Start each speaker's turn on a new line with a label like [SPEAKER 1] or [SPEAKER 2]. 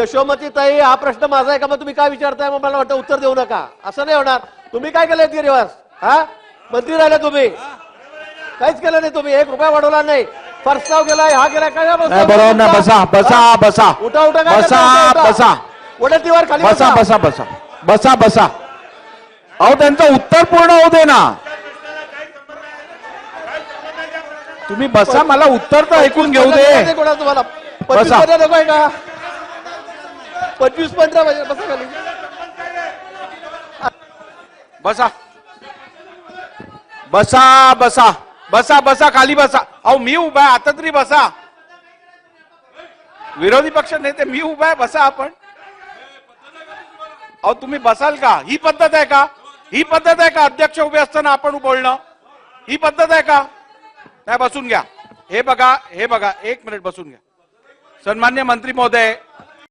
[SPEAKER 1] यशोमती ताई हा प्रश्न माझा आहे का? मग तुम्ही काय विचारताय? मग मला वाटतं उत्तर देऊ नका. असं नाही होणार. तुम्ही काय केलं गिरीवास हा? मंत्री राहिले तुम्ही. काहीच केलं नाही तुम्ही. एक रुपया वाढवला नाही. प्रस्ताव केलाय हा केलाय काय
[SPEAKER 2] बरोबर बसा बसा बसा.
[SPEAKER 1] उठा उठा
[SPEAKER 2] बसा. बसा.
[SPEAKER 1] वडतीवर खाली
[SPEAKER 2] बसा बसा. बसा बसा. बसा अहो त्यांचं उत्तर पूर्ण होऊ दे ना. तुम्ही बसा मला उत्तर तर ऐकून घेऊ दे.
[SPEAKER 1] कोणा तुम्हाला?
[SPEAKER 2] बसा.
[SPEAKER 1] पंचवीस पंधरा पाहिजे बसा खाली.
[SPEAKER 2] बसा. बसा बसा. बसा बसा खाली बसा. अहो मी उभा आहे आता तरी बसा. विरोधी पक्ष नेते मी उभा आहे बसा आपण. अहो तुम्ही बसाल का? ही पद्धत आहे का? ही पद्धत आहे का अध्यक्ष उभे असताना आपण बोलणं? ही पद्धत आहे का? नाही बसून घ्या. हे बघा हे बघा. एक मिनिट बसून घ्या. सन्मान्य मंत्री महोदय